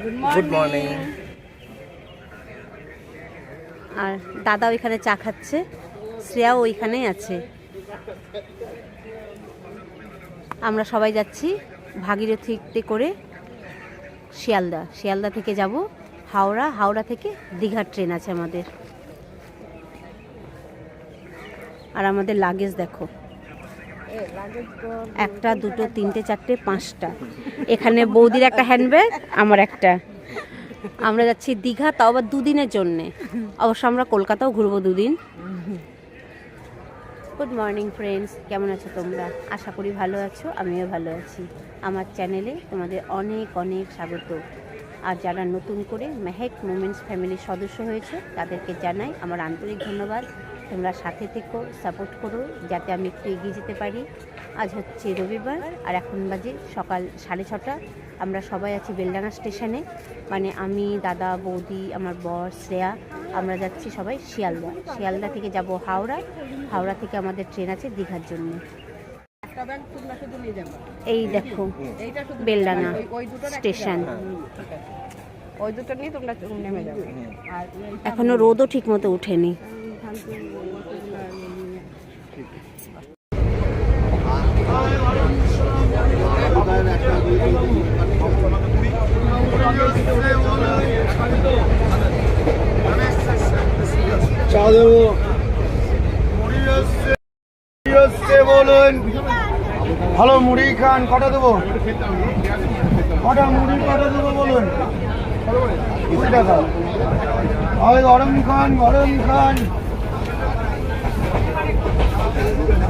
Good morning আর দাদা ওইখানে চা খাচ্ছে শ্রেয়াও ওইখানেই আছে। আমরা সবাই যাচ্ছি ভাগীরথীতে করে শিয়ালদা। শিয়ালদা থেকে যাব হাওড়া। হাওড়া থেকে দীঘার ট্রেন আছে আমাদের। আর আমাদের লাগেজ দেখো। একটা, দুটো, তিনটে, চারটে, পাঁচটা। এখানে বৌদির একটা হ্যান্ডব্যাগ আমার একটা। আমরা যাচ্ছি দীঘা, তাও আবার দুদিনের জন্যে। অবশ্য আমরা কলকাতাও ঘুরবো দুদিন। গুড মর্নিং ফ্রেন্ডস কেমন আছো তোমরা? আশা করি ভালো আছো, আমিও ভালো আছি। আমার চ্যানেলে তোমাদের অনেক অনেক স্বাগত। আর যারা নতুন করে মেহেক মোমেন্টস ফ্যামিলির সদস্য হয়েছে, তাদেরকে জানাই আমার আন্তরিক ধন্যবাদ। তোমরা সাথে থেকো সাপোর্ট করো যাতে আমি একটু এগিয়ে যেতে পারি। আজ হচ্ছে রবিবার আর এখন বাজে সকাল সাড়ে ছটা। আমরা সবাই আছি বেলডাঙ্গা স্টেশনে। মানে আমি দাদা বৌদি আমার বর শ্রেয়া আমরা যাচ্ছি সবাই শিয়ালদা। শিয়ালদা থেকে যাব হাওড়া। হাওড়া থেকে আমাদের ট্রেন আছে দীঘার জন্য। এই দেখো বেলডাঙ্গা স্টেশন। ওই দুটো নিয়ে তোমরা নেমে যাবে। এখনও রোদও ঠিক মতো উঠেনি এইখান থেকে ওইগুলো নিয়ে- চা বলুন ভালো মুড়ি খান, কটা দেবো? কটা মুড়ি, কটা দেবো বলুন? কুড়ি টাকা। ওই গরম খান গরম খান জলে বোতল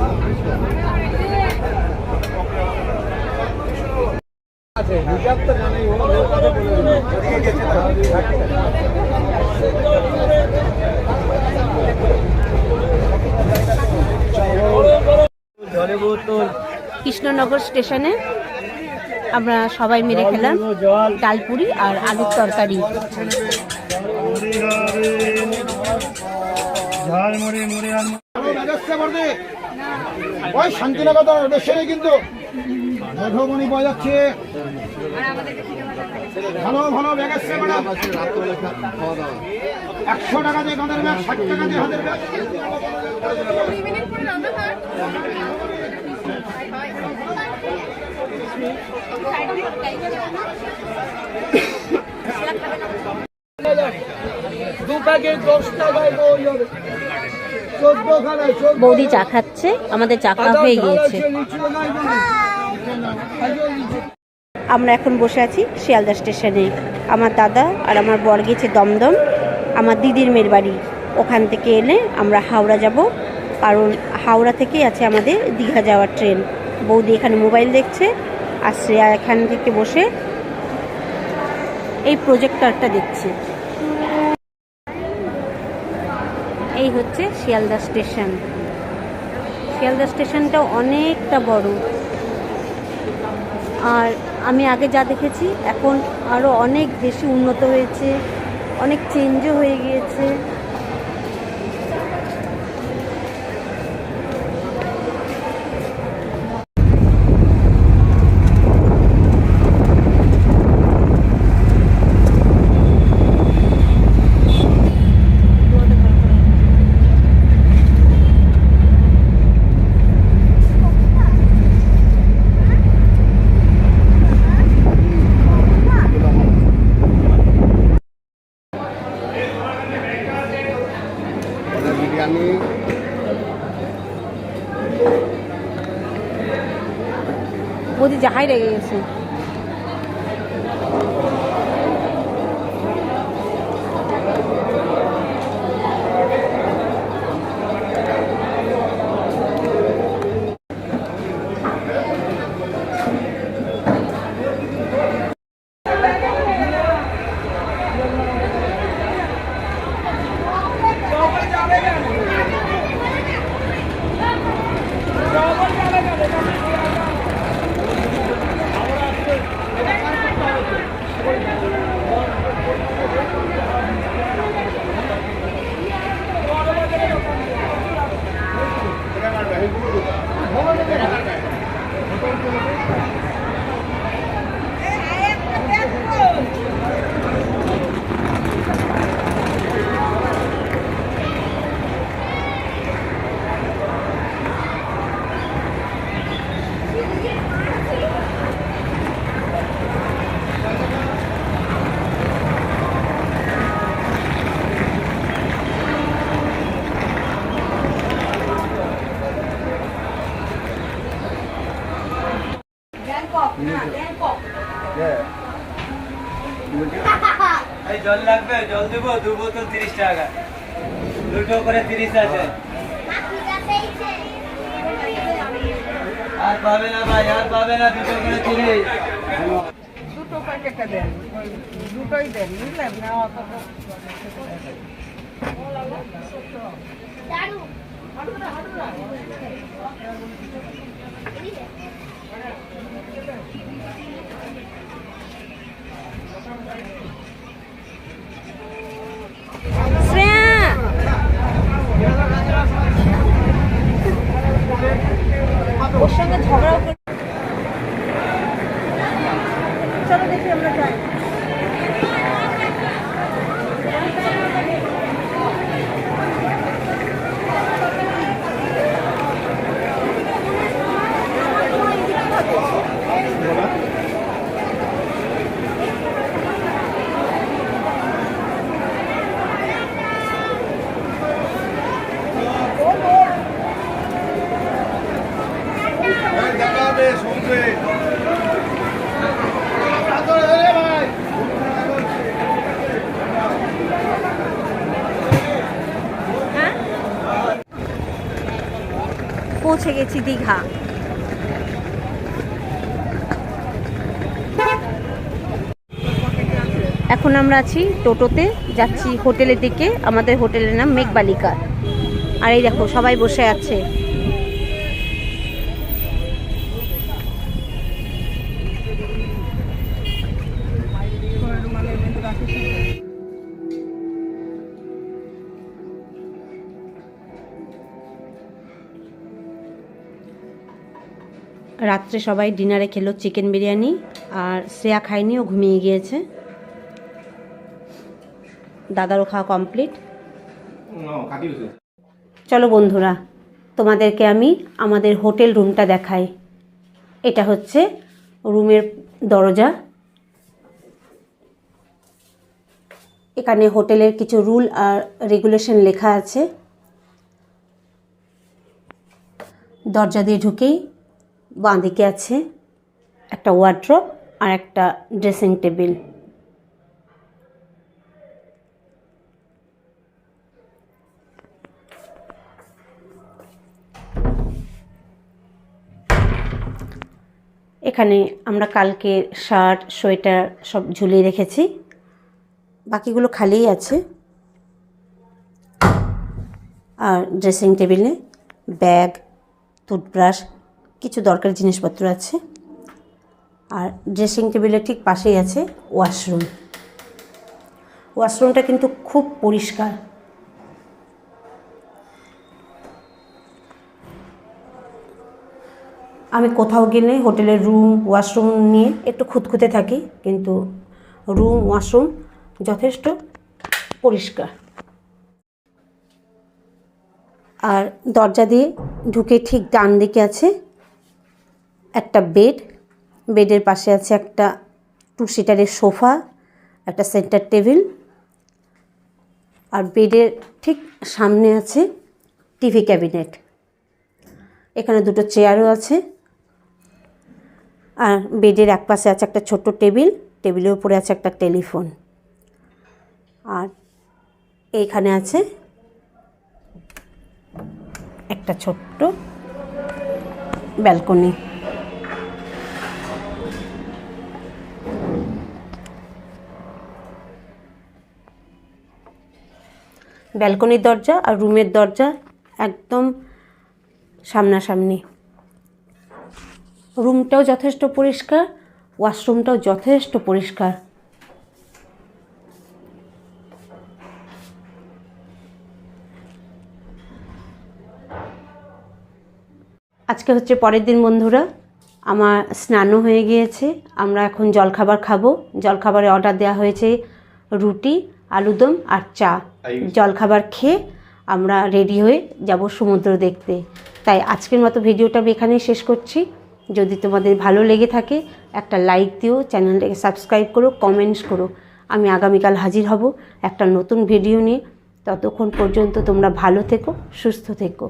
কৃষ্ণনগর স্টেশনে আমরা সবাই মিলে খেলাম ডালপুরি আর আলুর তরকারি। শান্তিনগর নেই কিন্তু মধুমণি পাওয়া যাচ্ছে ভালো ভালো ব্যাগ আসছে ম্যাডাম। একশো টাকা দিয়ে ব্যাগ ষাট টাকা দিয়ে হাতের ব্যাগ। বৌদি চা খাচ্ছে আমাদের চা খাওয়া হয়ে গিয়েছে। আমরা এখন বসে আছি শিয়ালদা স্টেশনে। আমার দাদা আর আমার বর গেছে দমদম। আমার দিদির মেয়ের বাড়ি। ওখান থেকে এলে আমরা হাওড়া যাব। কারণ হাওড়া থেকেই আছে আমাদের দীঘা যাওয়ার ট্রেন। বৌদি এখানে মোবাইল দেখছে আর শ্রেয়া এখান থেকে বসে এই প্রজেক্টরটা দেখছে। এই হচ্ছে শিয়ালদা স্টেশন। শিয়ালদা স্টেশনটা অনেকটা বড়। আর আমি আগে যা দেখেছি এখন আরও অনেক বেশি উন্নত হয়েছে অনেক চেঞ্জও হয়ে গিয়েছে বিরিয়ানি বৌদি জল লাগবে জল দিব দু বোতল তিরিশ টাকা দুটো করে তিরিশ আছে আর পাবে না ভাই, আর পাবে না, দুটো করে চিনি দুটো প্যাকেটটা দেন দুটোই দেন, বুঝলেন? না অত শ্রেয়া ওর সঙ্গে ঝগড়াও করে পৌঁছে গেছি দীঘা। এখন আমরা আছি টোটোতে, যাচ্ছি হোটেলের দিকে, আমাদের হোটেলের নাম মেঘবালিকা। আর এই দেখো, সবাই বসে আছে। রাত্রে সবাই ডিনারে খেলো চিকেন বিরিয়ানি আর শ্রেয়া খায়নি ও ঘুমিয়ে গিয়েছে। দাদারও খাওয়া কমপ্লিট। চলো বন্ধুরা তোমাদেরকে আমি আমাদের হোটেল রুমটা দেখাই। এটা হচ্ছে রুমের দরজা। এখানে হোটেলের কিছু রুল আর রেগুলেশন লেখা আছে। দরজা দিয়ে ঢুকেই বাঁ দিকে আছে একটা ওয়ার্ড্রপ আর একটা ড্রেসিং টেবিল এখানে আমরা কালকে শার্ট, সোয়েটার সব ঝুলিয়ে রেখেছি। বাকিগুলো খালিই আছে। আর ড্রেসিং টেবিলে ব্যাগ টুথব্রাশ কিছু দরকারি জিনিসপত্র আছে। আর ড্রেসিং টেবিলের ঠিক পাশেই আছে ওয়াশরুম ওয়াশরুমটা কিন্তু খুব পরিষ্কার। আমি কোথাও গেলে হোটেলের রুম ওয়াশরুম নিয়ে একটু খুঁতখুঁতে থাকি, কিন্তু রুম ওয়াশরুম যথেষ্ট পরিষ্কার। আর দরজা দিয়ে ঢুকে ঠিক ডান দিকে আছে একটা বেড, বেডের পাশে আছে একটা টু সিটারের সোফা, একটা সেন্টার টেবিল আর বেডের ঠিক সামনে আছে টিভি ক্যাবিনেট। এখানে দুটো চেয়ারও আছে আর বেডের এক পাশে আছে একটা ছোট্ট টেবিল, টেবিলের উপরে আছে একটা টেলিফোন। আর এইখানে আছে একটা ছোট্ট ব্যালকনি। ব্যালকনির দরজা আর রুমের দরজা একদম সামনাসামনি। রুমটাও যথেষ্ট পরিষ্কার, ওয়াশরুমটাও যথেষ্ট পরিষ্কার। আজকে হচ্ছে পরের দিন বন্ধুরা। আমার স্নানও হয়ে গিয়েছে। আমরা এখন জলখাবার খাব। জলখাবারে অর্ডার দেওয়া হয়েছে রুটি আলুদম আর চা। জলখাবার খেয়ে আমরা রেডি হয়ে যাব সমুদ্র দেখতে। তাই আজকের মতো ভিডিওটা আমি এখানেই শেষ করছি। যদি তোমাদের ভালো লেগে থাকে একটা লাইক দিও চ্যানেলটাকে সাবস্ক্রাইব করো কমেন্টস করো। আমি আগামীকাল হাজির হব একটা নতুন ভিডিও নিয়ে। ততক্ষণ পর্যন্ত তোমরা ভালো থেকো সুস্থ থেকো।